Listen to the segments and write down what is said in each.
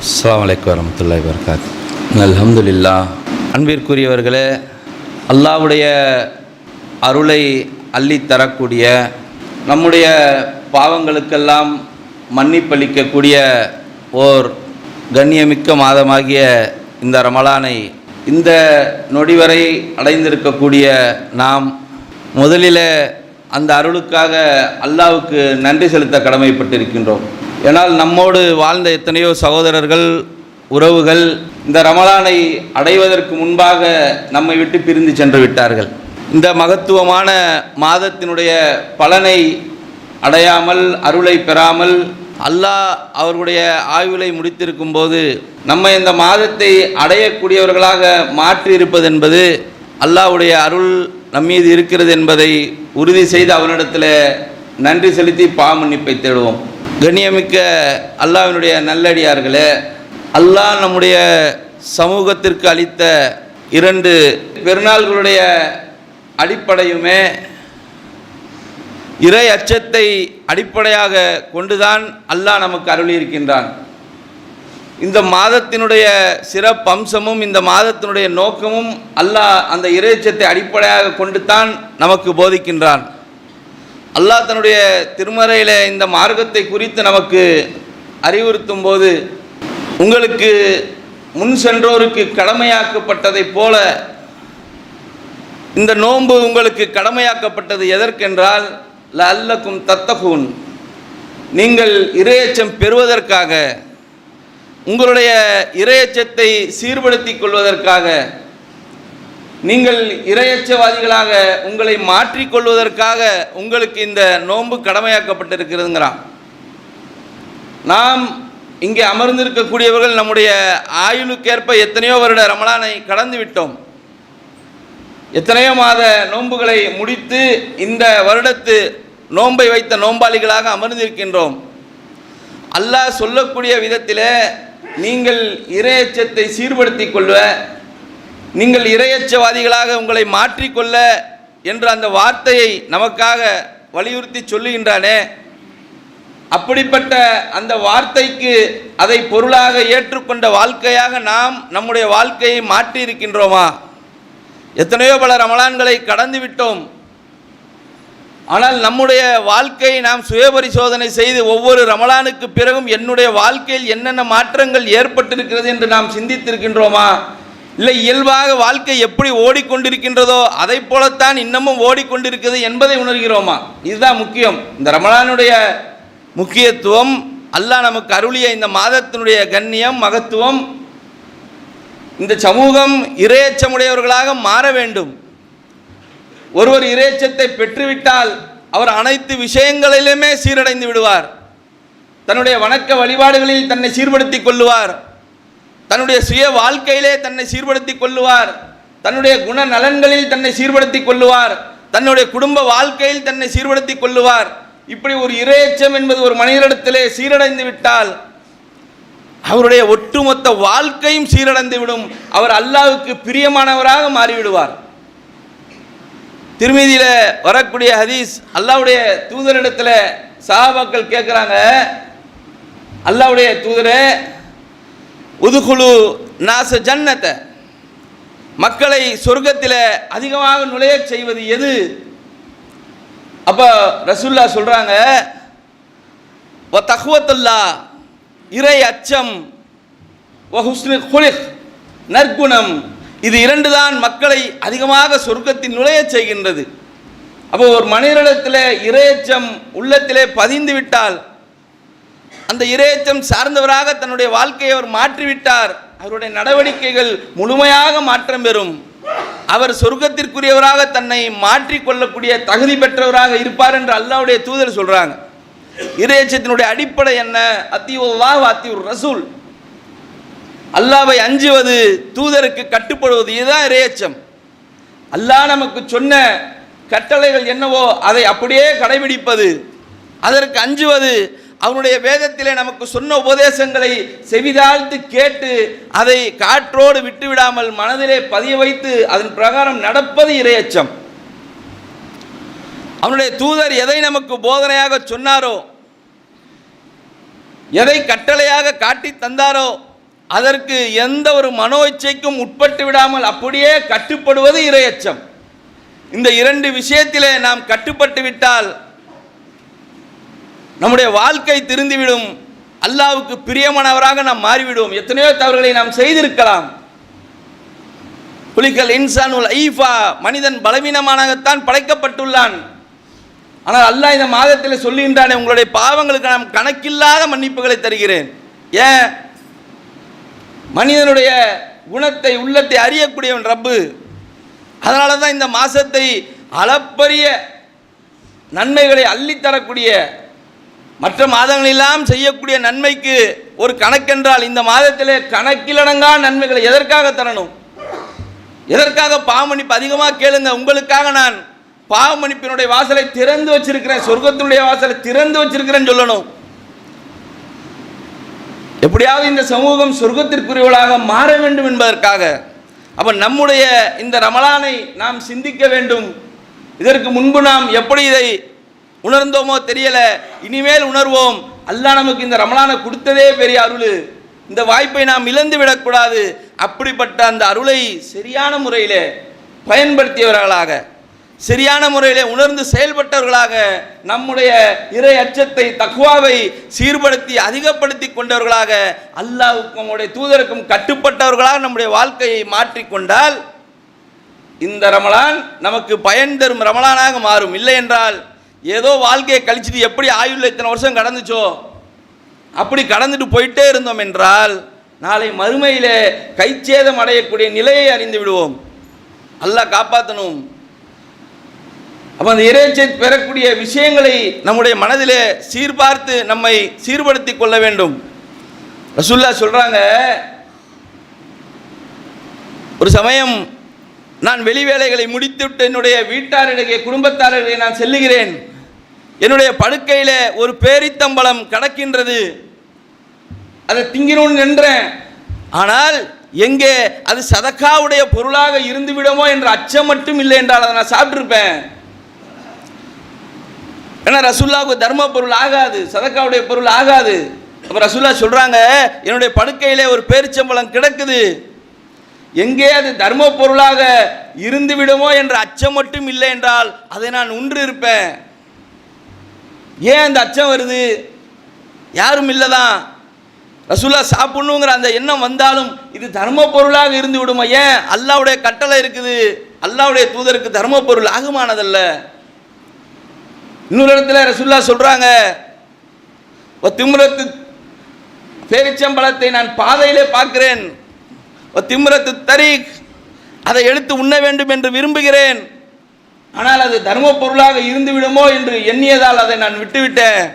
அஸ்லாம் வலைக்கம் வரமத்துல்லாஹி வரகாத் அலமதுல்லா அன்பிற்குரியவர்களே அல்லாஹ்வுடைய அருளை அள்ளித்தரக்கூடிய நம்முடைய பாவங்களுக்கெல்லாம் மன்னிப்பளிக்கக்கூடிய ஓர் கண்ணியமிக்க மாதமாகிய இந்த ரமலானை இந்த நொடி வரை அடைந்திருக்கக்கூடிய நாம் முதலில் அந்த அருளுக்காக அல்லாவுக்கு நன்றி செலுத்த கடமைப்பட்டிருக்கின்றோம். ஏனால் நம்மோடு வாழ்ந்த எத்தனையோ சகோதரர்கள் உறவுகள் இந்த ரமலானை அடைவதற்கு முன்பாக நம்மை விட்டு பிரிந்து சென்று விட்டார்கள். இந்த மகத்துவமான மாதத்தினுடைய பலனை அடையாமல் அருளை பெறாமல் அல்லாஹ் அவர்களுடைய ஆய்வுகளை முடித்திருக்கும் போது நம்ம இந்த மாதத்தை அடையக்கூடியவர்களாக மாற்றியிருப்பது என்பது அல்லாஹ்வுடைய அருள் நம்மீது இருக்கிறது என்பதை உறுதி செய்து அவனிடத்தில் நன்றி செலுத்தி பாமன்னிப்பை தேடுவோம். கண்ணியமிக்க அல்லாவினுடைய நல்லடியார்களே அல்லாஹ் நம்முடைய சமூகத்திற்கு அளித்த இரண்டு பெருநாள்களுடைய அடிப்படையுமே இறை அச்சத்தை அடிப்படையாக கொண்டுதான் அல்லாஹ் நமக்கு அருளியிருக்கின்றான். இந்த மாதத்தினுடைய சிறப்பம்சமும் இந்த மாதத்தினுடைய நோக்கமும் அல்லாஹ் அந்த இறைச்சத்தை அடிப்படையாக கொண்டு தான் நமக்கு போதிக்கின்றான். அல்லாஹ் தன்னுடைய திருமறையில் இந்த மார்க்கத்தை குறித்து நமக்கு அறிவுறுத்தும் போது உங்களுக்கு முன் சென்றோருக்கு கடமையாக்கப்பட்டதைப் போல இந்த நோன்பு உங்களுக்கு கடமையாக்கப்பட்டது எதற்கென்றால் ல அல்லக்கும் தத்தகுன். நீங்கள் இரையச்சம் பெறுவதற்காக உங்களுடைய இரையச்சத்தை சீர்படுத்திக் கொள்வதற்காக நீங்கள் இரையச்சவாதிகளாக உங்களை மாற்றிக்கொள்வதற்காக உங்களுக்கு இந்த நோன்பு கடமையாக்கப்பட்டிருக்கிறதுங்கிறான். நாம் இங்கே அமர்ந்திருக்கக்கூடியவர்கள் நம்முடைய ஆயுளுக்கேற்ப எத்தனையோ வருட ரமலானை கடந்து விட்டோம். எத்தனையோ மாத நோன்புகளை முடித்து இந்த வருடத்து நோன்பை வைத்த நோம்பாளிகளாக அமர்ந்திருக்கின்றோம். அல்லாஹ் சொல்லக்கூடிய விதத்தில் நீங்கள் இரையச்சத்தை சீர்படுத்திக் கொள்வ நீங்கள் இரையச்சவாதிகளாக உங்களை மாற்றிக்கொள்ள என்ற அந்த வார்த்தையை நமக்காக வலியுறுத்தி சொல்லுகின்றானே அப்படிப்பட்ட அந்த வார்த்தைக்கு அதை பொருளாக ஏற்றுக்கொண்ட வாழ்க்கையாக நாம் நம்முடைய வாழ்க்கையை மாற்றி இருக்கின்றோமா எத்தனையோ பல ரமலான்களை கடந்து விட்டோம். ஆனால் நம்முடைய வாழ்க்கையை நாம் சுயபரிசோதனை செய்து ஒவ்வொரு ரமலானுக்கு பிறகும் என்னுடைய வாழ்க்கையில் என்னென்ன மாற்றங்கள் ஏற்பட்டிருக்கிறது என்று நாம் சிந்தித்திருக்கின்றோமா? இல்லை இயல்பாக வாழ்க்கை எப்படி ஓடிக்கொண்டிருக்கின்றதோ அதை போலத்தான் இன்னமும் ஓடிக்கொண்டிருக்கிறது என்பதை உணர்கிறோமா? இதுதான் முக்கியம். இந்த ரமணானுடைய முக்கியத்துவம் அல்லாஹ் நமக்கு அருளிய இந்த மாதத்தினுடைய கண்ணியம் மகத்துவம் இந்த சமூகம் இரையச்சமுடையவர்களாக மாற வேண்டும். ஒருவர் இரையச்சத்தை பெற்றுவிட்டால் அவர் அனைத்து விஷயங்களிலுமே சீரடைந்து விடுவார். தன்னுடைய வணக்க வழிபாடுகளில் தன்னை சீர்படுத்திக் கொள்ளுவார். தன்னுடைய சுய வாழ்க்கையிலே தன்னை சீர்படுத்திக் கொள்ளுவார். தன்னுடைய குண நலன்களில் தன்னை சீர்படுத்திக் கொள்ளுவார். தன்னுடைய குடும்ப வாழ்க்கையில் தன்னை சீர்படுத்திக் கொள்ளுவார். இப்படி ஒரு இரையச்சம் என்பது ஒரு மனிதனிடத்திலே சீரடைந்து விட்டால் அவருடைய ஒட்டுமொத்த வாழ்க்கையும் சீரடைந்து விடும். அவர் அல்லாவுக்கு பிரியமானவராக மாறிவிடுவார். திருமதியில் வரக்கூடிய ஹதீஸ் அல்லாவுடைய தூதரிடத்தில் சஹாபாக்கள் கேட்குறாங்க அல்லாவுடைய தூதரே உதுகுழு நாச ஜன்னத்தை. மக்களை சொர்க்கத்தில் அதிகமாக நுழைய செய்வது எது? அப்போ ரசுல்லா சொல்கிறாங்க ஓ தகுவத்துல்லா இறை அச்சம் ஓ ஹுஸ்னு குலிக் நற்குணம் இது இரண்டு தான் மக்களை அதிகமாக சொர்க்கத்தில் நுழையச் செய்கின்றது. அப்போ ஒரு மனிதனிடத்தில் இறையச்சம் உள்ளத்திலே பதிந்து விட்டால் அந்த இறையச்சம் சார்ந்தவராக தன்னுடைய வாழ்க்கையை அவர் மாற்றிவிட்டார். அவருடைய நடவடிக்கைகள் முழுமையாக மாற்றம் பெறும். அவர் சொர்க்கத்திற்குரியவராக தன்னை மாற்றிக்கொள்ளக்கூடிய தகுதி பெற்றவராக இருப்பார் என்று அல்லாவுடைய தூதர் சொல்றாங்க. இறையச்சத்தினுடைய அடிப்படை என்ன? அத்தியுல்லா அத்தியுர் ரசூல். அல்லாவை அஞ்சுவது தூதருக்கு கட்டுப்படுவது இதுதான் இரையச்சம். அல்லாஹ் நமக்கு சொன்ன கட்டளைகள் என்னவோ அதை அப்படியே கடைபிடிப்பது அதற்கு அஞ்சுவது அவனுடைய வேதத்திலே நமக்கு சொன்ன உபதேசங்களை செவிதாழ்த்து கேட்டு அதை காற்றோடு விட்டுவிடாமல் மனதிலே பதிய வைத்து அதன் பிரகாரம் நடப்பது இரையச்சம். அவனுடைய தூதர் எதை நமக்கு போதனையாக சொன்னாரோ எதை கட்டளையாக காட்டி தந்தாரோ அதற்கு எந்த ஒரு மனோ இச்சைக்கும் உட்பட்டு விடாமல் அப்படியே கட்டுப்படுவது இரையச்சம். இந்த இரண்டு விஷயத்திலே நாம் கட்டுப்பட்டு விட்டால் நம்முடைய வாழ்க்கை திருந்திவிடும். அல்லாவுக்கு பிரியமானவராக நாம் மாறிவிடுவோம். எத்தனையோ தவறுகளை நாம் செய்திருக்கலாம். புலிகள் இன்சானுல் ஐஃபா மனிதன் பலவீனமானத்தான் படைக்கப்பட்டுள்ளான். ஆனால் அல்லாஹ் இந்த மாதத்தில் சொல்லுகின்றானே உங்களுடைய பாவங்களுக்கு நாம் கணக்கில்லாத மன்னிப்புகளை தருகிறேன். ஏன்? மனிதனுடைய குணத்தை உள்ளத்தை அறியக்கூடியவன் ரப்பு. அதனால தான் இந்த மாதத்தை அளப்பரிய நன்மைகளை அள்ளித்தரக்கூடிய மற்ற மாதங்களெல்லாம் செய்யக்கூடிய நன்மைக்கு ஒரு கணக்கென்றால் இந்த மாதத்திலே கணக்கிலடங்கா நன்மைகளை எதற்காக தரணும்? எதற்காக பாவமன்னிப்பு அதிகமாக கேளுங்க. உங்களுக்காக நான் பாவமன்னிப்பினுடைய வாசலை திறந்து வச்சிருக்கிறேன். சொர்க்கத்தினுடைய வாசலை திறந்து வச்சிருக்கிறேன்னு சொல்லணும். எப்படியாவது இந்த சமூகம் சொர்க்கத்திற்குரியவளாக மாற வேண்டும் என்பதற்காக. அப்ப நம்முடைய இந்த ரமலானை நாம் சிந்திக்க வேண்டும். இதற்கு முன்பு நாம் எப்படி இதை உணர்ந்தோமோ தெரியல இனிமேல் உணர்வோம். அல்லாஹ் நமக்கு இந்த ரமலானை கொடுத்ததே பெரிய அருள். இந்த வாய்ப்பை நாம் இழந்து விடக்கூடாது. அப்படிப்பட்ட அந்த அருளை சரியான முறையில் பயன்படுத்தியவர்களாக சரியான முறையிலே உணர்ந்து செயல்பட்டவர்களாக நம்முடைய இறை அச்சத்தை தக்குவாவை சீர்படுத்தி அதிகப்படுத்தி கொண்டவர்களாக அல்லாவுக்கும் நம்முடைய தூதருக்கும் கட்டுப்பட்டவர்களாக நம்முடைய வாழ்க்கையை மாற்றிக்கொண்டால் இந்த ரமலான் நமக்கு பயன் தரும் ரமலானாக மாறும். இல்லை என்றால் ஏதோ வாழ்க்கையை கழிச்சிட்டு எப்படி ஆயுள் இத்தனை வருஷம் கடந்துச்சோ? அப்படி கடந்துட்டு போயிட்டே இருந்தோம் என்றால் நாளை மறுமையிலே கைச்சேதம் அடையக்கூடிய நிலையை அறிந்து விடுவோம். அல்ல காப்பாற்றணும் அப்போ அந்த இறைச்சை பெறக்கூடிய விஷயங்களை நம்முடைய மனதிலே சீர்பார்த்து நம்மை சீர்படுத்தி கொள்ள வேண்டும். ரசுல்லா சொல்கிறாங்க ஒரு சமயம் நான் வெளி வேலைகளை முடித்துவிட்டு என்னுடைய வீட்டாரிடையே குடும்பத்தாரிடையே நான் செல்லுகிறேன். என்னுடைய படுக்கையில் ஒரு பேரித்தம்பளம் கடக்கின்றது. அதை திங்கினோன்னு நின்றேன். ஆனால் எங்கே அது சதக்காவுடைய பொருளாக இருந்துவிடுமோ என்ற அச்சம் மட்டும் இல்லை என்றால் அதை நான் சாப்பிட்ருப்பேன் ஏன்னா ரசுல்லாவுக்கு தர்ம பொருள் ஆகாது சதக்காவுடைய பொருள் ஆகாது. அப்போ ரசுல்லா சொல்கிறாங்க என்னுடைய படுக்கையிலே ஒரு பேரிச்சம்பளம் கிடக்குது. எங்கே அது தர்ம பொருளாக இருந்து விடுமோ என்ற அச்சம் மட்டும் இல்லை என்றால் அதை நான் உன்று இருப்பேன் ஏன் அந்த அச்சம் வருது? யாரும் இல்லைதான். ரசூல்லா சாப்பிடணுங்கிற அந்த எண்ணம் வந்தாலும் இது தர்ம பொருளாக இருந்து விடுமா ஏன்? அல்லாவுடைய கட்டளை இருக்குது. அல்லாவுடைய தூதருக்கு தர்ம பொருள் ஆகுமானதல்ல. இன்னொரு இடத்துல ரசுல்லா சொல்றாங்க திமுரத்து பேரிச்சம்பழத்தை நான் பாதையிலே பார்க்கிறேன். திம்ரத்து தரீக். அதை எடுத்து உண்ண வேண்டும் என்று விரும்புகிறேன். ஆனால் அது தர்ம பொருளாக இருந்துவிடுமோ என்று எண்ணியதால் அதை நான் விட்டுவிட்டேன்.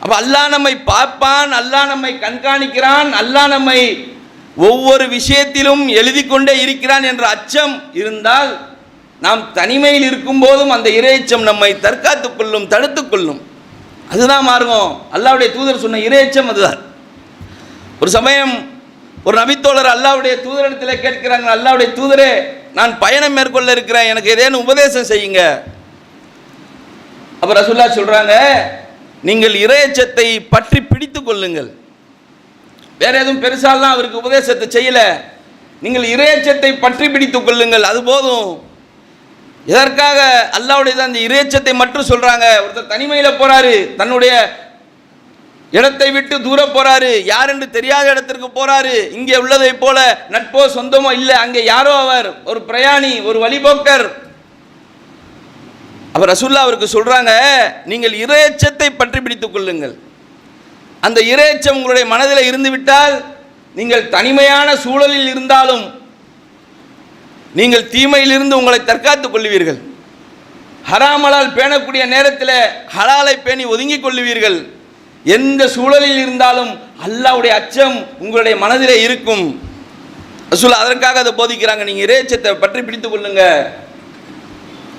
அப்போ அல்லாஹ் நம்மை பார்ப்பான் அல்லாஹ் நம்மை கண்காணிக்கிறான் அல்லாஹ் நம்மை ஒவ்வொரு விஷயத்திலும் எழுதி கொண்டே இருக்கிறான் என்ற அச்சம் இருந்தால் நாம் தனிமையில் இருக்கும்போதும் அந்த இரையச்சம் நம்மை தற்காத்துக் கொள்ளும் தடுத்துக் கொள்ளும். அதுதான் மார்க்கம். அல்லாவுடைய தூதர் சொன்ன இரையச்சம் அதுதான். ஒரு சமயம் ஒரு நபித்தோழர் அல்லாவுடைய தூதரிடத்தில் கேட்கிறாங்க அல்லாவுடைய தூதரே நான் பயணம் மேற்கொள்ள இருக்கிறேன் எனக்கு ஏதேனும் உபதேசம் செய்யுங்க. அப்ப ரசுல்லா சொல்றாங்க நீங்கள் இரையச்சத்தை பற்றி பிடித்து கொள்ளுங்கள். வேற எதுவும் பெருசாலாம் அவருக்கு உபதேசத்தை செய்யல. நீங்கள் இரையச்சத்தை பற்றி பிடித்துக் கொள்ளுங்கள். அது போதும். இதற்காக அல்லாவுடைய அந்த இரையச்சத்தை மட்டும் சொல்றாங்க? ஒருத்தர் தனிமையில் போறாரு தன்னுடைய இடத்தை விட்டு தூரம் போறாரு. யார் என்று தெரியாத இடத்திற்கு போறாரு. இங்கே உள்ளதை போல நட்போ சொந்தமோ இல்லை. அங்கே யாரோ அவர் ஒரு பிரயாணி ஒரு வழிபோக்கர். அவர் ரசுல்லா அவருக்கு சொல்றாங்க நீங்கள் இறையச்சத்தை பற்றி பிடித்துக் கொள்ளுங்கள். அந்த இறையச்சம் உங்களுடைய மனதில் இருந்து விட்டால் நீங்கள் தனிமையான சூழலில் இருந்தாலும் நீங்கள் தீமையிலிருந்து உங்களை தற்காத்துக் கொள்ளுவீர்கள் ஹராமலால் பேணக்கூடிய நேரத்தில் ஹலாலை பேணி ஒதுங்கிக் கொள்ளுவீர்கள். எந்த சூழலில் இருந்தாலும் அல்லாவுடைய அச்சம் உங்களுடைய மனதிலே இருக்கும். ரசூல் அதற்காக அதை போதிக்கிறாங்க. நீங்கள் இறைச்சத்தை பற்றி பிடித்துக் கொள்ளுங்க.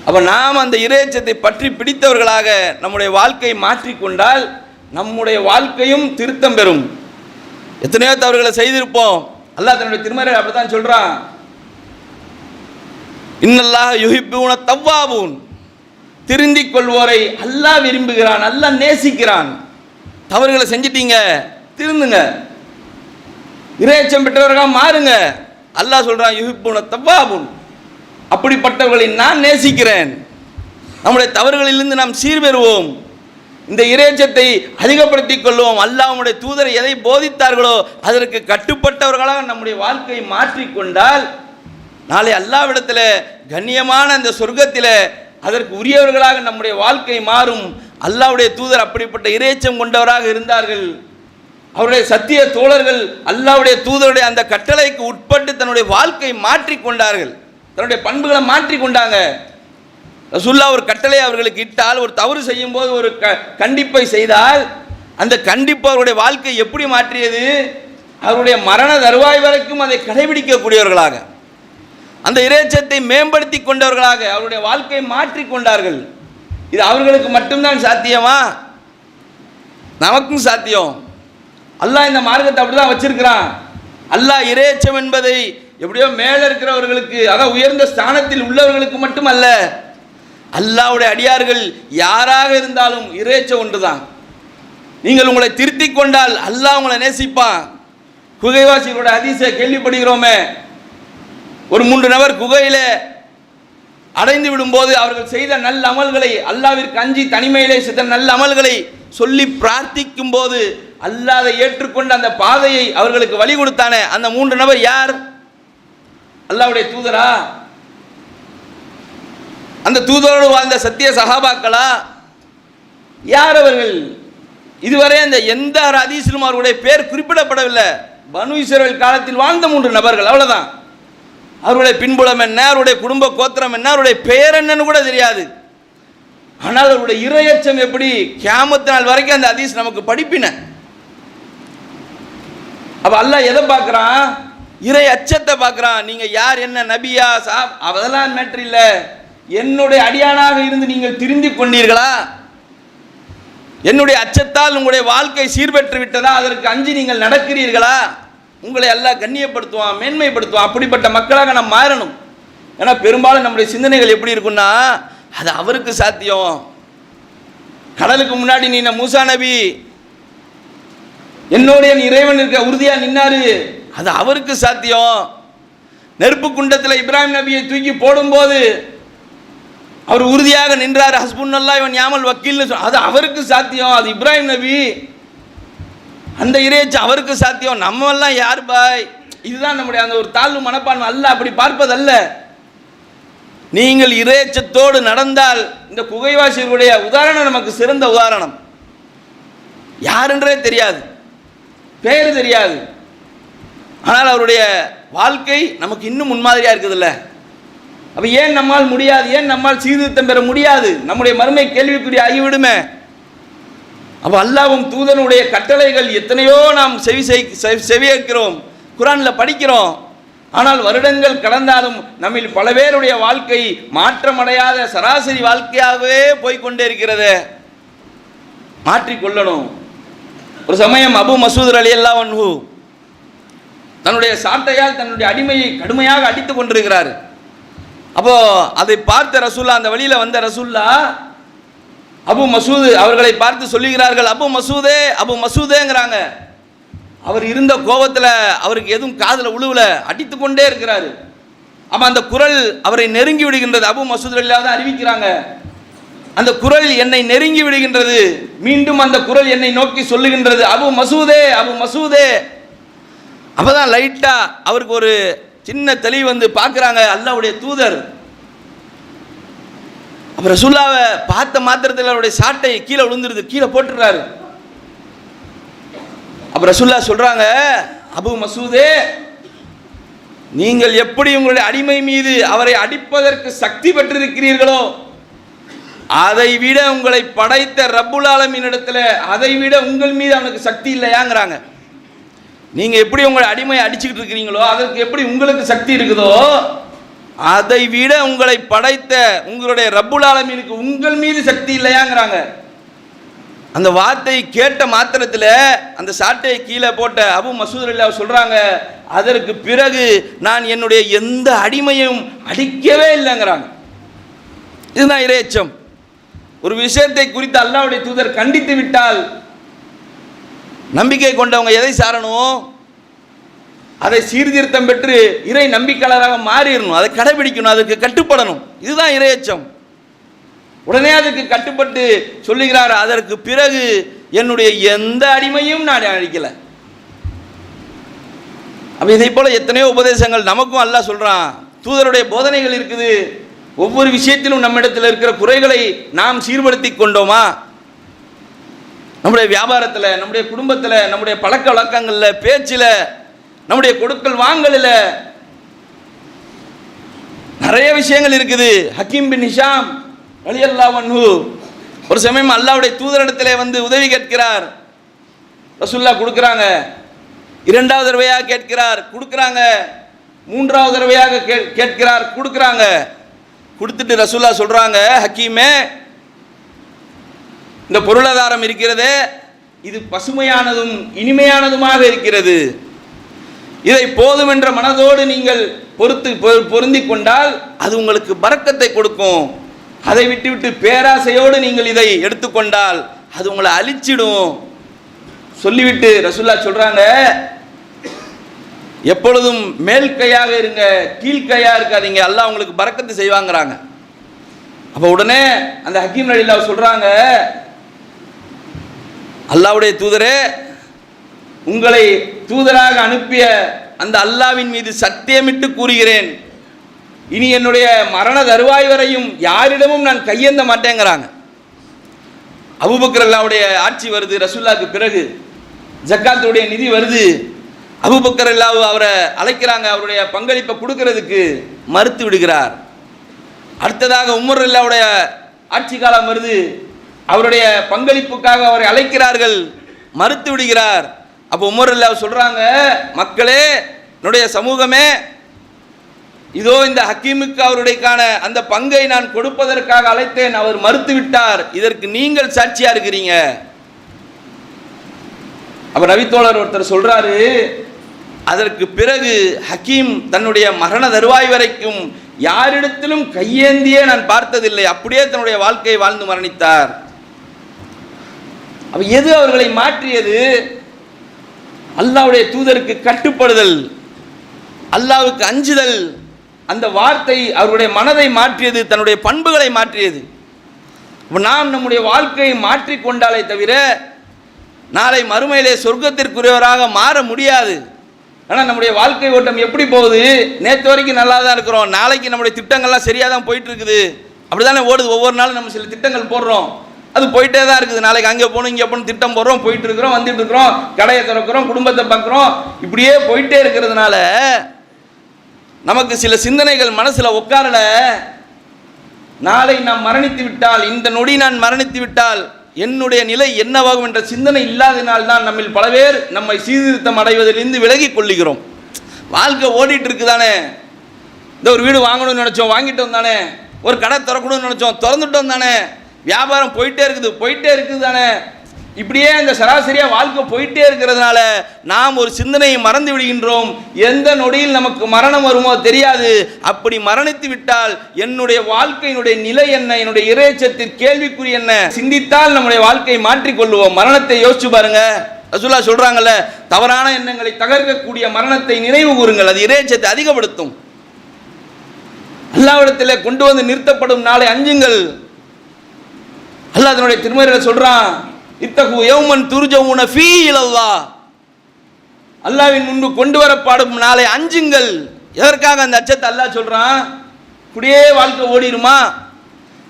அப்போ நாம் அந்த இறையச்சத்தை பற்றி பிடித்தவர்களாக நம்முடைய வாழ்க்கையை மாற்றிக்கொண்டால் நம்முடைய வாழ்க்கையும் திருத்தம் பெறும். எத்தனையோ தவறுகளை செய்திருப்போம். அல்லாஹ் தன்னுடைய திருமறை அப்படித்தான் சொல்கிறான் இன்னல்லாக யுகிப்பூன தவ்வாவூன் திருந்திக் கொள்வோரை அல்லாஹ் விரும்புகிறான் அல்லாஹ் நேசிக்கிறான். தவறுகளை செஞ்சிட்டீங்க திருந்துங்க. இரையச்சம் பெற்றவர்களாக மாறுங்க. அல்லாஹ் சொல்கிறான் யுகிப்புன தவ்வாபுன். அப்படிப்பட்டவர்களை நான் நேசிக்கிறேன். நம்முடைய தவறுகளிலிருந்து நாம் சீர்பெறுவோம். இந்த இறைச்சத்தை அதிகப்படுத்திக் கொள்வோம். அல்லாவுடைய தூதரை எதை போதித்தார்களோ அதற்கு கட்டுப்பட்டவர்களாக நம்முடைய வாழ்க்கையை மாற்றிக்கொண்டால் நாளை அல்லாவிடத்தில் கண்ணியமான அந்த சொர்க்கத்தில் அதற்கு உரியவர்களாக நம்முடைய வாழ்க்கை மாறும். அல்லாவுடைய தூதர் அப்படிப்பட்ட இறைச்சம் கொண்டவராக இருந்தார்கள். அவருடைய சத்திய தோழர்கள் அல்லாவுடைய தூதருடைய அந்த கட்டளைக்கு உட்பட்டு தன்னுடைய வாழ்க்கை மாற்றி கொண்டார்கள். தன்னுடைய பண்புகளை மாற்றி கொண்டாங்க. ரசுல்லா ஒரு கட்டளை அவர்களுக்கு இட்டால் ஒரு தவறு செய்யும் போது ஒரு க கண்டிப்பை செய்தால் அந்த கண்டிப்பு அவருடைய வாழ்க்கை எப்படி மாற்றியது? அவருடைய மரண தருவாய் வரைக்கும் அதை கடைபிடிக்கக்கூடியவர்களாக. அந்த இறைச்சத்தை மேம்படுத்தி கொண்டவர்களாக அவருடைய வாழ்க்கையை மாற்றி கொண்டார்கள். இது அவர்களுக்கு மட்டும்தான் சாத்தியமா? நமக்கும் சாத்தியம். அல்லாஹ் இந்த மார்க்கத்தை அப்படி தான் வச்சிருக்கிறான். அல்லாஹ் இறைச்சம் என்பதை எப்படியோ மேலே இருக்கிறவர்களுக்கு அதான் உயர்ந்த ஸ்தானத்தில் உள்ளவர்களுக்கு மட்டுமல்ல அல்லாவுடைய அடியார்கள் யாராக இருந்தாலும் இறைச்சம் ஒன்றுதான். நீங்கள் உங்களை திருத்திக் கொண்டால் அல்லாஹ் உங்களை நேசிப்பான். குகைவாசிகளோட அதிசய கேள்விப்படுகிறோமே. ஒரு மூன்று நபர் குகையில அடைந்து விடும்போது அவர்கள் செய்த நல்ல அமல்களை அல்லாவிற்கு அஞ்சி தனிமையிலே செய்த நல்ல அமல்களை சொல்லி பிரார்த்திக்கும் போது அல்லாதை ஏற்றுக்கொண்ட அந்த பாதையை அவர்களுக்கு வழி கொடுத்தானே. அந்த மூன்று நபர் யார்? அல்லாவுடைய தூதரா? அந்த தூதரோடு வாழ்ந்த சத்திய சகாபாக்களா? யார் அவர்கள்? இதுவரை அந்த எந்த ஒரு ஹதீஸிலும் அவர்களுடைய பேர் குறிப்பிடப்படவில்லை. பனு இஸ்ரவேல் காலத்தில் வாழ்ந்த மூன்று நபர்கள் அவ்வளோதான் அவருடைய பின்புலம் என்ன? அவருடைய குடும்ப கோத்திரம் என்ன? அவருடைய பெயர் என்னன்னு கூட தெரியாது. ஆனால் அவருடைய இரையச்சம் எப்படி? கியாமத்து நாள் வரைக்கும் அந்த அதீஸ் நமக்கு படிப்பின. அப்ப அல்லாஹ் எதை பார்க்கறான்? இறை அச்சத்தை பார்க்கறான். நீங்க யார் என்ன நபியா சாப் அதெல்லாம் மேட்ரு இல்ல. என்னுடைய அடியானாக இருந்து நீங்கள் திருந்தி கொண்டீர்களா? என்னுடைய அச்சத்தால் உங்களுடைய வாழ்க்கை சீர்பெற்று விட்டதா? அதற்கு அஞ்சி நீங்கள் நடக்கிறீர்களா? உங்களை எல்லாம் கண்ணியப்படுத்துவான் மேன்மைப்படுத்துவான். அப்படிப்பட்ட மக்களாக நாம் மாறணும். ஏன்னா பெரும்பாலும் நம்முடைய சிந்தனைகள் எப்படி இருக்குன்னா அது அவருக்கு சாத்தியம். கடலுக்கு முன்னாடி நீ மூசா நபி என்னுடைய என் இறைவன் இருக்க உறுதியாக நின்னாரு. அது அவருக்கு சாத்தியம். நெருப்பு குண்டத்தில் இப்ராஹிம் நபியை தூக்கி போடும்போது அவர் உறுதியாக நின்றார். ஹஸ்புன்னல்லா இவன் யாமல் வக்கீல்னு சொன்ன அது அவருக்கு சாத்தியம். அது இப்ராஹிம் நபி அந்த இறைச்சி அவருக்கு சாத்தியம். நம்ம எல்லாம் யார் பாய்? இதுதான் நம்முடைய அந்த ஒரு தாழ்வு மனப்பான்மை. அல்ல அப்படி பார்ப்பதல்ல. நீங்கள் இறைச்சத்தோடு நடந்தால் இந்த குகைவாசியர்களுடைய உதாரணம் நமக்கு சிறந்த உதாரணம். யாருன்றே தெரியாது. பேர் தெரியாது. ஆனால் அவருடைய வாழ்க்கை நமக்கு இன்னும் முன்மாதிரியாக இருக்குதுல்ல. அப்போ ஏன் நம்மால் முடியாது? ஏன் நம்மால் சீர்திருத்தம் பெற முடியாது? நம்முடைய மறுமை கேள்விக்குரிய ஆகிவிடுமே. அப்போ அல்லாவும் தூதனுடைய கட்டளைகள் எத்தனையோ நாம் செவி செய் செவியேற்கிறோம். குரானில் படிக்கிறோம். ஆனால் வருடங்கள் கடந்தாலும் நம்மில் பல பேருடைய வாழ்க்கை மாற்றமடையாத சராசரி வாழ்க்கையாகவே போய்க்கொண்டே இருக்கிறது. மாற்றிக்கொள்ளணும் ஒரு சமயம் அபு மசூதர் அலி அல்லா வன்ஹூ தன்னுடைய சாட்டையால் தன்னுடைய அடிமையை கடுமையாக அடித்து கொண்டிருக்கிறார். அப்போ அதை பார்த்த ரசூல்லா அந்த வழியில் வந்த ரசூல்லா அபு மசூது அவர்களை பார்த்து சொல்லுகிறார்கள் அபு மசூதே அபு மசூதேங்கிறாங்க. அவர் இருந்த கோபத்தில் அவருக்கு எதுவும் காதில் உழுவில் அடித்து கொண்டே இருக்கிறாரு. அப்போ அந்த குரல் அவரை நெருங்கி விடுகின்றது. அபு மசூத் இல்லாத அறிவிக்கிறாங்க. அந்த குரல் என்னை நெருங்கி விடுகின்றது. மீண்டும் அந்த குரல் என்னை நோக்கி சொல்லுகின்றது. அபு மசூதே அபு மசூதே. அப்போதான் லைட்டாக அவருக்கு ஒரு சின்ன தெளிவு வந்து பார்க்குறாங்க அல்லாவுடைய தூதர். அப்ப ரசூல்லாவை பார்த்த மாத்திரத்தில் அவருடைய சாட்டை கீழே விழுந்துருது. கீழே போட்டுறாரு அப்ப ரசூல்லா சொல்றாங்க அபு மசூதே நீங்கள் எப்படி உங்களுடைய அடிமை மீது அவரை அடிப்பதற்கு சக்தி பெற்றிருக்கிறீர்களோ அதை விட உங்களை படைத்த ரப்புல் ஆலமினிடத்தில் அதை விட உங்கள் மீது அவனுக்கு சக்தி இல்லையாங்கிறாங்க. நீங்கள் எப்படி உங்களை அடிமையை அடிச்சுக்கிட்டு இருக்கிறீங்களோ அதற்கு எப்படி உங்களுக்கு சக்தி இருக்குதோ அதை விட உங்களை படைத்த உங்களுடைய ரப்புல் ஆலமீனுக்கு உங்கள் மீது சக்தி இல்லையாங்கிறாங்க. அந்த வார்த்தை கேட்ட மாத்திரத்தில் அந்த சாட்டையை கீழே போட்ட அபு மசூத் அல்லா சொல்கிறாங்க அதற்கு பிறகு நான் என்னுடைய எந்த அடிமையும் அடிக்கவே இல்லைங்கிறாங்க. இதுதான் இரையச்சம். ஒரு விஷயத்தை குறித்து அல்லாவுடைய தூதர் கண்டித்து விட்டால் நம்பிக்கை கொண்டவங்க எதை சாரணும்? அதை சீர்திருத்தம் பெற்று இறை நம்பிக்கையாளராக மாறிடணும். அதை கடைபிடிக்கணும் அதுக்கு கட்டுப்படணும். இதுதான் இறையச்சம் உடனே அதுக்கு கட்டுப்பட்டு சொல்லுகிறார் அதற்கு பிறகு என்னுடைய எந்த அடிமையும் நான் அழிக்கல. அப்போ இதை போல எத்தனையோ உபதேசங்கள் நமக்கும் அல்ல சொல்றான். தூதருடைய போதனைகள் இருக்குது. ஒவ்வொரு விஷயத்திலும் நம்மிடத்தில் இருக்கிற குறைகளை நாம் சீர்படுத்தி கொண்டோமா? நம்முடைய வியாபாரத்தில் நம்முடைய குடும்பத்தில் நம்முடைய பழக்க வழக்கங்களில் பேச்சில் நம்முடைய கொடுக்கல் வாங்கலில் நிறைய விஷயங்கள் இருக்குது. ஹக்கீம் பின் நிஷாம் அலி அல்லா ஒரு சமயம் அல்லாவுடைய தூதரிடத்தில் வந்து உதவி கேட்கிறார். ரசுல்லா கொடுக்குறாங்க. இரண்டாவது தடவையாக கேட்கிறார். கொடுக்குறாங்க. மூன்றாவது தடவையாக கே- கேட்கிறார். கொடுக்குறாங்க. கொடுத்துட்டு ரசுல்லா சொல்கிறாங்க ஹக்கீமே இந்த பொருளாதாரம் இருக்கிறதே இது பசுமையானதும் இனிமையானதுமாக இருக்கிறது. இதை போதும் என்ற மனதோடு நீங்கள் பொறுத்து பொருந்தி கொண்டால் அது உங்களுக்கு பறக்கத்தை கொடுக்கும். அதை விட்டுவிட்டு பேராசையோடு நீங்கள் இதை எடுத்துக்கொண்டால் அது உங்களை அழிச்சிடும். சொல்லிவிட்டு ரசுல்லா சொல்றாங்க எப்பொழுதும் மேல் கையாக இருங்க கீழ்கையாக இருக்காதீங்க அல்லாஹ் உங்களுக்கு பறக்கத்து செய்வாங்கறாங்க. அப்போ உடனே அந்த ஹக்கீம் அலிலா சொல்றாங்க அல்லாவுடைய தூதரே உங்களை தூதராக அனுப்பிய அந்த அல்லாவின் மீது சத்தியமிட்டு கூறுகிறேன். இனி என்னுடைய மரண தருவாய் வரையும் யாரிடமும் நான் கையேந்த மாட்டேங்கிறாங்க. அபுபக்ரல்லாவுடைய ஆட்சி வருது ரசுல்லாவுக்கு பிறகு. ஜக்காத்துடைய நிதி வருது. அபுபக்கர் அல்லாவு அவரை அழைக்கிறாங்க அவருடைய பங்களிப்பை கொடுக்கறதுக்கு மறுத்து விடுகிறார். அடுத்ததாக உமர் அல்லாவுடைய ஆட்சி காலம் வருது. அவருடைய பங்களிப்புக்காக அவரை அழைக்கிறார்கள் மறுத்து விடுகிறார். அப்போ உமர் அல்லா சொல்கிறாங்க மக்களே என்னுடைய சமூகமே இதோ இந்த ஹக்கீமுக்கு அவருடையக்கான அந்த பங்கை நான் கொடுப்பதற்காக அழைத்தேன் அவர் மறுத்து விட்டார் இதற்கு நீங்கள் சாட்சியா இருக்கிறீங்க. அப்ப ரவித்தோழர் ஒருத்தர் சொல்றாரு அதற்கு பிறகு ஹக்கீம் தன்னுடைய மரண தருவாய் வரைக்கும் யாரிடத்திலும் கையேந்தியே நான் பார்த்ததில்லை அப்படியே தன்னுடைய வாழ்க்கையை வாழ்ந்து மரணித்தார். அப்ப எது அவர்களை மாற்றியது? அல்லாவுடைய தூதருக்கு கட்டுப்படுதல் அல்லாவுக்கு அஞ்சுதல் அந்த வார்த்தை அவருடைய மனதை மாற்றியது தன்னுடைய பண்புகளை மாற்றியது. நாம் நம்முடைய வாழ்க்கையை மாற்றிக்கொண்டாலே தவிர நாளை மறுமையிலே சொர்க்கத்திற்குரியவராக மாற முடியாது. ஆனால் நம்முடைய வாழ்க்கை ஓட்டம் எப்படி போகுது? நேற்று வரைக்கும் நல்லா தான் இருக்கிறோம். நாளைக்கு நம்முடைய திட்டங்கள்லாம் சரியாக தான் போயிட்டு இருக்குது. அப்படிதானே ஓடுது. ஒவ்வொரு நாளும் நம்ம சில திட்டங்கள் போடுறோம். அது போயிட்டே தான் இருக்குது. நாளைக்கு அங்கே போகணும் இங்கே போகணும் திட்டம் போடுறோம் போயிட்டு இருக்கிறோம் வந்துட்டு இருக்கிறோம் கடையை திறக்கிறோம் குடும்பத்தை பார்க்குறோம். இப்படியே போயிட்டே இருக்கிறதுனால நமக்கு சில சிந்தனைகள் மனசில் உட்காரல. நாளை நாம் மரணித்து விட்டால் இந்த நொடி நான் மரணித்து விட்டால் என்னுடைய நிலை என்னவாகும் என்ற சிந்தனை இல்லாததினால் தான் நம்மில் பல பேர் நம்மை சீர்திருத்தம் அடைவதிலிருந்து விலகி கொள்ளுகிறோம். வாழ்க்கை ஓடிட்டு இருக்குதானே? இந்த ஒரு வீடு வாங்கணும்னு நினச்சோம் வாங்கிட்டோம் தானே? ஒரு கடை திறக்கணும்னு நினச்சோம் திறந்துட்டோம் தானே? வியாபாரம் போயிட்டே இருக்குது போயிட்டே இருக்குது தானே. இப்படியே இந்த சராசரியாக வாழ்க்கை போயிட்டே இருக்கிறதுனால நாம் ஒரு சிந்தனையை மறந்து விடுகின்றோம். எந்த நொடியில் நமக்கு மரணம் வருமோ தெரியாது. அப்படி மரணித்து விட்டால் என்னுடைய வாழ்க்கையினுடைய நிலை என்ன என்னுடைய இறைச்சத்தின் கேள்விக்குறி என்ன? சிந்தித்தால் நம்முடைய வாழ்க்கையை மாற்றிக்கொள்வோம் மரணத்தை யோசிச்சு பாருங்க. ரசூலா சொல்கிறாங்கல்ல தவறான எண்ணங்களை தகர்க்கக்கூடிய மரணத்தை நினைவு கூறுங்கள். அது இறைச்சத்தை அதிகப்படுத்தும். அல்லாவிடத்தில் கொண்டு வந்து நிறுத்தப்படும் நாளை அஞ்சுங்கள். அல்லாஹ் அதனுடைய திருமறையில் சொல்றான் இத்தகு யௌமன் துருஜவுன ஃபீ இலல்லாஹ். அல்லாவின் முன்பு கொண்டு வரப்படும் நாளை அஞ்சுங்கள். எதற்காக அந்த அச்சத்தை அல்லாஹ் சொல்கிறான் இப்படியே வாழ்க்கை ஓடிடுமா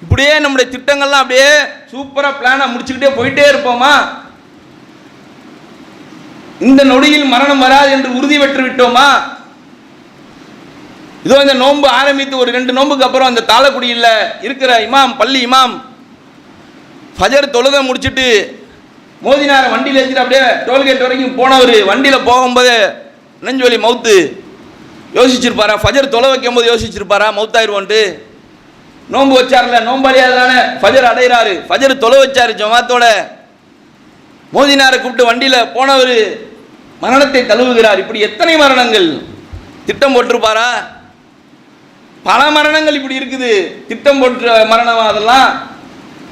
இப்படியே நம்முடைய திட்டங்கள்லாம் அப்படியே சூப்பராக பிளானை முடிச்சுக்கிட்டே போயிட்டே இருப்போமா? இந்த நொடியில் மரணம் வராது என்று உறுதி பெற்று விட்டோமா? இதோ இந்த நோன்பு ஆரம்பித்து ஒரு ரெண்டு நோன்புக்கு அப்புறம் அந்த தாளக்குடியில் இருக்கிற இமாம் பள்ளி இமாம் ஃபஜர் தொழுத முடிச்சிட்டு மோதினார் வண்டியில் ஏற்றிட்டு அப்படியே டோல்கேட் வரைக்கும் போனவர். வண்டியில் போகும்போது நெஞ்சொலி மவுத்து யோசிச்சிருப்பாரா? ஃபஜர் தொலை வைக்கும் போது யோசிச்சிருப்பாரா? மவுத்தாயிருவோன்ட்டு. நோன்பு வச்சார்ல நோம்பாளியாதானே ஃபஜர் அடைகிறாரு. ஃபஜர் தொலை வச்சார் ஜமாத்தோட. மோதினாரை கூப்பிட்டு வண்டியில் போனவர் மரணத்தை தழுவுகிறார். இப்படி எத்தனை மரணங்கள்? திட்டம் போட்டிருப்பாரா? பல மரணங்கள் இப்படி இருக்குது. திட்டம் போட்டு மரணம் அதெல்லாம்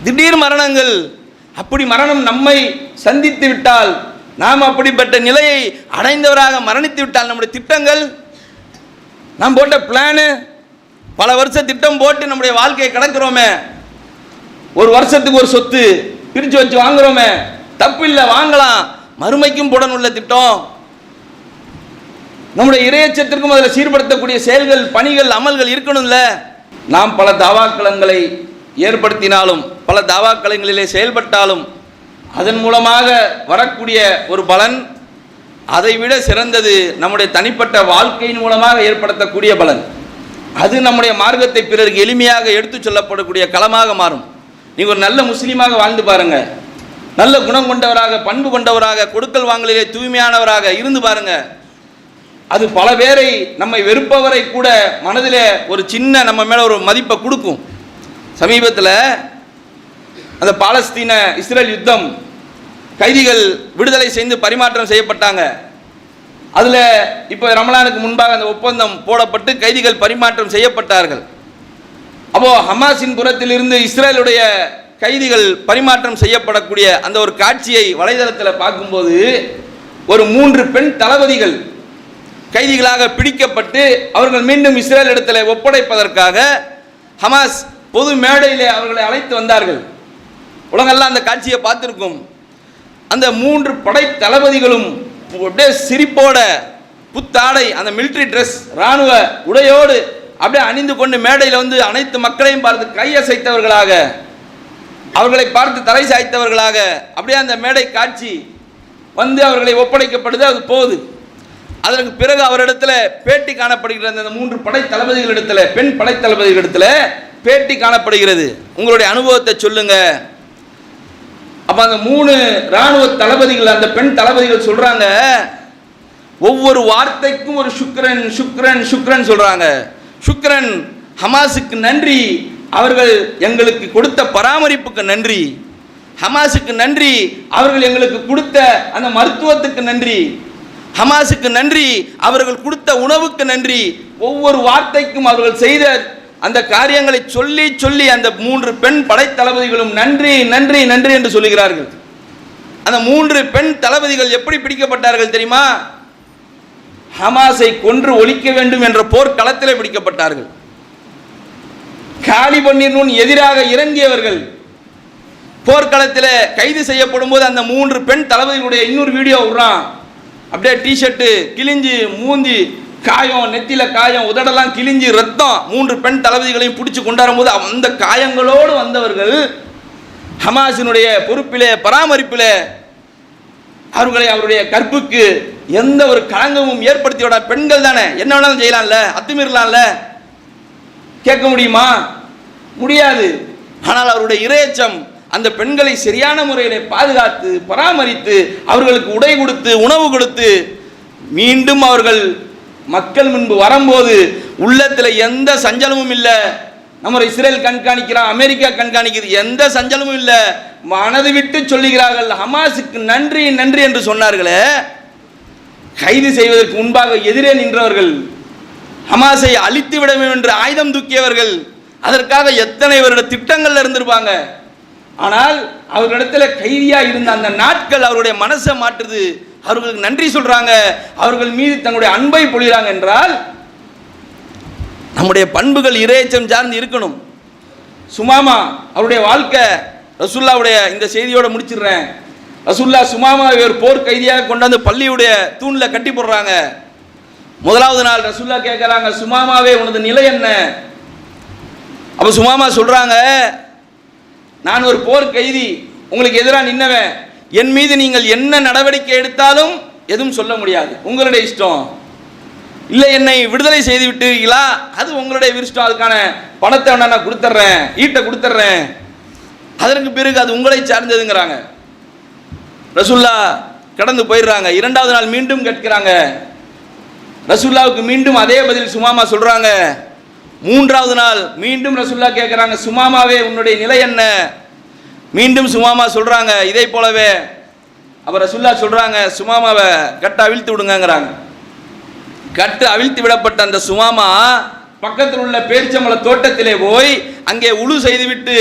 திடீர் மரணங்கள். அப்படி மரணம் நம்மை சந்தித்து விட்டால் நாம் அப்படிப்பட்ட நிலையை அடைந்தவராக மரணித்து விட்டால் நம்முடைய திட்டங்கள் நாம் போட்ட பிளானு பல வருஷ திட்டம் போட்டு நம்முடைய வாழ்க்கையை கடக்கிறோமே. ஒரு வருஷத்துக்கு ஒரு சொத்து பிரித்து வச்சு வாங்குறோமே. தப்பு இல்லை வாங்கலாம். மறுமைக்கும் புடன் உள்ள திட்டம். நம்முடைய இரையச்சத்திற்கும் அதில் சீர்படுத்தக்கூடிய செயல்கள் பணிகள் அமல்கள் இருக்கணும்ல. நாம் பல தவாக்கலங்களை ஏற்படுத்தினாலும் பல தாவாக்களங்களிலே செயல்பட்டாலும் அதன் மூலமாக வரக்கூடிய ஒரு பலன் அதைவிட சிறந்தது நம்முடைய தனிப்பட்ட வாழ்க்கையின் மூலமாக ஏற்படுத்தக்கூடிய பலன். அது நம்முடைய மார்க்கத்தை பிறருக்கு எளிமையாக எடுத்துச் சொல்லப்படக்கூடிய களமாக மாறும். நீங்கள் ஒரு நல்ல முஸ்லீமாக வாழ்ந்து பாருங்க. நல்ல குணம் கொண்டவராக பண்பு கொண்டவராக கொடுக்கல் வாங்கலிலே தூய்மையானவராக இருந்து பாருங்க. அது பல பேரை நம்மை வெறுப்பவரை கூட மனதில் ஒரு சின்ன நம்ம மேலே ஒரு மதிப்பை கொடுக்கும். சமீபத்தில் அந்த பாலஸ்தீன இஸ்ரேல் யுத்தம் கைதிகள் விடுதலை செய்து பரிமாற்றம் செய்யப்பட்டாங்க. அதில் இப்போ ரமலானுக்கு முன்பாக அந்த ஒப்பந்தம் போடப்பட்டு கைதிகள் பரிமாற்றம் செய்யப்பட்டார்கள். அப்போது ஹமாஸின் புறத்திலிருந்து இஸ்ரேலுடைய கைதிகள் பரிமாற்றம் செய்யப்படக்கூடிய அந்த ஒரு காட்சியை வலைதளத்தில் பார்க்கும்போது ஒரு மூன்று பெண் தளபதிகள் கைதிகளாக பிடிக்கப்பட்டு அவர்கள் மீண்டும் இஸ்ரேல் இடத்துல ஒப்படைப்பதற்காக ஹமாஸ் பொது மேடையிலே அவர்களை அழைத்து வந்தார்கள். உலகெல்லாம் அந்த காட்சியை பார்த்துருக்கும். அந்த மூன்று படை தளபதிகளும் அப்படியே சிரிப்போட புத்தாடை அந்த மிலிட்ரி ட்ரெஸ் இராணுவ உடையோடு அப்படியே அணிந்து கொண்டு மேடையில் வந்து அனைத்து மக்களையும் பார்த்து கையசைத்தவர்களாக அவர்களை பார்த்து தலை சாய்த்தவர்களாக அப்படியே அந்த மேடை காட்சி வந்து அவர்களை ஒப்படைக்கப்படுது அது போகுது. அதற்கு பிறகு அவரிடத்துல பேட்டி காணப்படுகிற அந்த மூன்று படை தளபதிகளிடத்தில் பெண் படை தளபதிகளிடத்தில் பேட்டி காணப்படுகிறது. உங்களுடைய அனுபவத்தை சொல்லுங்க. அப்போ அந்த மூணு இராணுவ தளபதிகள் அந்த பெண் தளபதிகள் சொல்றாங்க. ஒவ்வொரு வார்த்தைக்கும் ஒரு சுக்ரன் சுக்ரன் சுக்ரன் சொல்றாங்க. சுக்ரன் ஹமாஸுக்கு நன்றி. அவர்கள் எங்களுக்கு கொடுத்த பராமரிப்புக்கு நன்றி. ஹமாஸுக்கு நன்றி. அவர்கள் எங்களுக்கு கொடுத்த அந்த மருத்துவத்துக்கு நன்றி. ஹமாஸுக்கு நன்றி. அவர்கள் கொடுத்த உணவுக்கு நன்றி. ஒவ்வொரு வார்த்தைக்கும் அவர்கள் செய்த அந்த காரியங்களை சொல்லி சொல்லி அந்த மூன்று பெண் படைத்தளபதிகளும் நன்றி நன்றி நன்றி என்று சொல்லுகிறார்கள். அந்த மூன்று பெண் தளபதிகள் எப்படி பிடிக்கப்பட்டார்கள் தெரியுமா? ஹமாஸை கொன்று ஒழிக்க வேண்டும் என்ற போர்க்களத்தில் பிடிக்கப்பட்டார்கள். காலி பன்னீர் எதிராக இறங்கியவர்கள் போர்க்களத்தில் கைது செய்யப்படும் போது அந்த மூன்று பெண் தளபதிகளுடைய இன்னொரு வீடியோ விடுறான். அப்படியே டிஷர்ட்டு கிழிஞ்சு மூந்தி காயம் நெத்தியில காயம் உதடெல்லாம் கிழிஞ்சு ரத்தம் மூன்று பெண் தளபதிகளையும் பிடிச்சி கொண்டாடும் போது அந்த காயங்களோடு வந்தவர்கள் ஹமாஸினுடைய பொறுப்பிலே பராமரிப்பிலே அவர்களை அவருடைய கற்புக்கு எந்த ஒரு களங்கமும் ஏற்படுத்தி விட பெண்கள் தானே. என்ன வேணாலும் செய்யலாம்ல? அத்துமீறலாம்ல? கேட்க முடியுமா? முடியாது. ஆனால் அவருடைய இரையச்சம் அந்த பெண்களை சரியான முறையில் பாதுகாத்து பராமரித்து அவர்களுக்கு உடை கொடுத்து உணவு கொடுத்து மீண்டும் அவர்கள் மக்கள் முன்பு வரும்போது உள்ளத்தில் எந்த சஞ்சலமும் இல்லை. நம்ம இஸ்ரேல் கண்காணிக்கிறான் அமெரிக்கா கண்காணிக்குது எந்த சஞ்சலமும் இல்லை. மனது விட்டு சொல்லுகிறார்கள் ஹமாஸுக்கு நன்றி நன்றி என்று சொன்னார்களே. கைது செய்வதற்கு முன்பாக எதிரே நின்றவர்கள் ஹமாஸை அழித்து விட வேண்டும் என்று ஆயுதம் தூக்கியவர்கள் அதற்காக எத்தனை வருட திட்டங்கள் இருந்திருப்பாங்க. ஆனால் அவர்களிடத்தில் கைதியாக இருந்த அந்த நாட்கள் அவருடைய மனசை மாற்றுது. அவர்களுக்கு நன்றி சொல்றாங்க. அவர்கள் மீது தங்களுடைய அன்பை பொழிகிறாங்க என்றால் நம்முடைய பண்புகள் இரையச்சம் சார்ந்து இருக்கணும். சுமாமா அவருடைய வாழ்க்கை ரசுல்லாவுடைய இந்த செய்தியோட முடிச்சிடுறேன். ரசுல்லா சுமாமாவை ஒரு போர் கைதியாக கொண்டாந்து பள்ளியுடைய தூணில் கட்டி போடுறாங்க. முதலாவது நாள் ரசுல்லா கேட்குறாங்க சுமாமாவே உனது நிலை என்ன? அப்போ சுமாமா சொல்கிறாங்க நான் ஒரு போர் கைதி உங்களுக்கு எதிராக நின்னவன். என் மீது நீங்கள் என்ன நடவடிக்கை எடுத்தாலும் எதுவும் சொல்ல முடியாது. உங்களுடைய இஷ்டம். இல்லை என்னை விடுதலை செய்து விட்டுறீங்களா அது உங்களுடைய விருஷ்டம். அதுக்கான பணத்தை வேணா நான் கொடுத்துட்றேன் ஈட்டை கொடுத்துட்றேன் அதற்கு பிறகு அது உங்களை சார்ந்ததுங்கிறாங்க. ரசுல்லா கடந்து போயிடுறாங்க. இரண்டாவது நாள் மீண்டும் கேட்கிறாங்க. ரசுல்லாவுக்கு மீண்டும் அதே பதில் சுமாமா சொல்கிறாங்க மூன்றாவது நாள் மீண்டும் ரசுல்லா கேட்குறாங்க சுமாமாவே உன்னுடைய நிலை என்ன? மீண்டும் சுமாமா சொல்கிறாங்க இதே போலவே. அவரை ரசுல்லா சொல்கிறாங்க சுமாமாவை கட்டு அவிழ்த்து விடுங்கங்கிறாங்க. கட்டு அவிழ்த்து விடப்பட்ட அந்த சுமாமா பக்கத்தில் உள்ள பேரிச்சம்பள தோட்டத்திலே போய் அங்கே உழு செய்துவிட்டு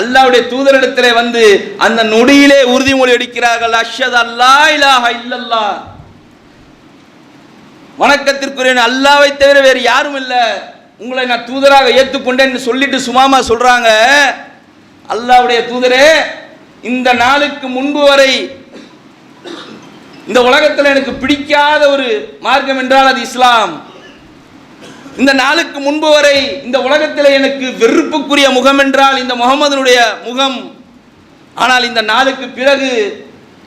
அல்லாவுடைய தூதரிடத்திலே வந்து அந்த நொடியிலே உறுதிமொழி அடிக்கிறார்கள். அஷத் அல்லா இலாஹ இல்லல்லா வணக்கத்திற்குரிய அல்லாவை தவிர வேறு யாரும் இல்லை. உங்களை நான் தூதராக ஏற்றுக்கொண்டேன்னு சொல்லிட்டு சுமாமா சொல்றாங்க. அல்லாவுடைய தூதரே இந்த நாளுக்கு முன்பு வரை இந்த உலகத்தில் எனக்கு பிடிக்காத ஒரு மார்க்கம் என்றால் அது இஸ்லாம். இந்த நாளுக்கு முன்பு வரை இந்த உலகத்தில் எனக்கு வெறுப்புக்குரிய முகம் என்றால் இந்த முகமதனுடைய முகம். ஆனால் இந்த நாளுக்கு பிறகு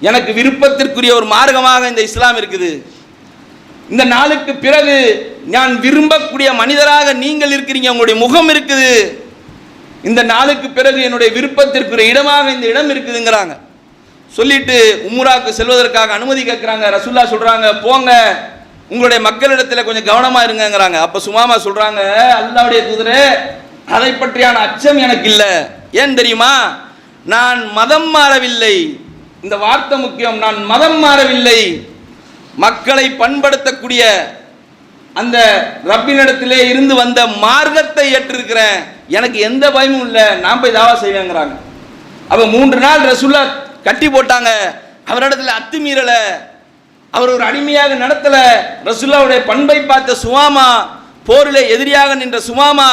எனக்கு விருப்பத்திற்குரிய ஒரு மார்க்கமாக இந்த இஸ்லாம் இருக்குது. இந்த நாளுக்கு பிறகு நான் விரும்பக்கூடிய மனிதராக நீங்கள் இருக்கிறீங்க உங்களுடைய முகம் இருக்குது. இந்த நாளுக்கு பிறகு என்னுடைய விருப்பத்திற்குரிய இடமாக இந்த இடம் இருக்குதுங்கிறாங்க. சொல்லிட்டு உம்ராக்கு செல்வதற்காக அனுமதி கேட்குறாங்க. ரசுல்லா சொல்கிறாங்க போங்க. உங்களுடைய மக்களிடத்தில் கொஞ்சம் கவனமாக இருங்கங்கிறாங்க. அப்போ சுமாமா சொல்கிறாங்க அல்லாவுடைய குதிரை அதை பற்றியான அச்சம் எனக்கு இல்லை. ஏன் தெரியுமா? நான் மதம் மாறவில்லை. இந்த வார்த்தை முக்கியம். நான் மதம் மாறவில்லை. மக்களை பண்படுத்தக்கூடிய அந்த ரப்பினிடத்திலே இருந்து வந்த மார்க்கத்தை ஏற்றிருக்கிறேன். எனக்கு எந்த பயமும் இல்லை. நான் போய் தாவா செய்வேங்கிறாங்க. அப்போ மூன்று நாள் ரசுல்லா கட்டி போட்டாங்க. அவரிடத்துல அத்துமீறலை அவர் ஒரு அடிமையாக நடத்தலை. ரசுல்லாவுடைய பண்பை பார்த்த சுவாமா போரிலே எதிரியாக நின்ற சுமாமா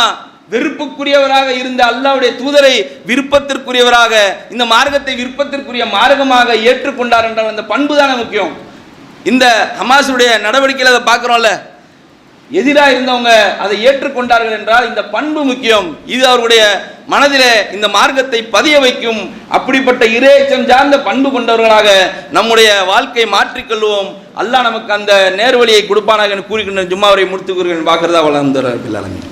வெறுப்புக்குரியவராக இருந்த அல்லாவுடைய தூதரை விருப்பத்திற்குரியவராக இந்த மார்க்கத்தை விருப்பத்திற்குரிய மார்க்கமாக ஏற்றுக்கொண்டார் என்ற அந்த பண்பு தானே முக்கியம். இந்த ஹமாஸுடைய நடவடிக்கையில் அதை பார்க்குறோம்ல. எதிராக இருந்தவங்க அதை ஏற்றுக்கொண்டார்கள் என்றால் இந்த பண்பு முக்கியம். இது அவருடைய மனதிலே இந்த மார்க்கத்தை பதிய வைக்கும். அப்படிப்பட்ட இறையச்சம் சார்ந்த பண்பு கொண்டவர்களாக நம்முடைய வாழ்க்கை மாற்றிக்கொள்வோம் அல்லாஹ் நமக்கு அந்த நேர்வழியை கொடுப்பானாக என்று கூறுகின்ற ஜும்மாவரை முடித்துக்கிறேன் பார்க்கிறதா வளர்ந்து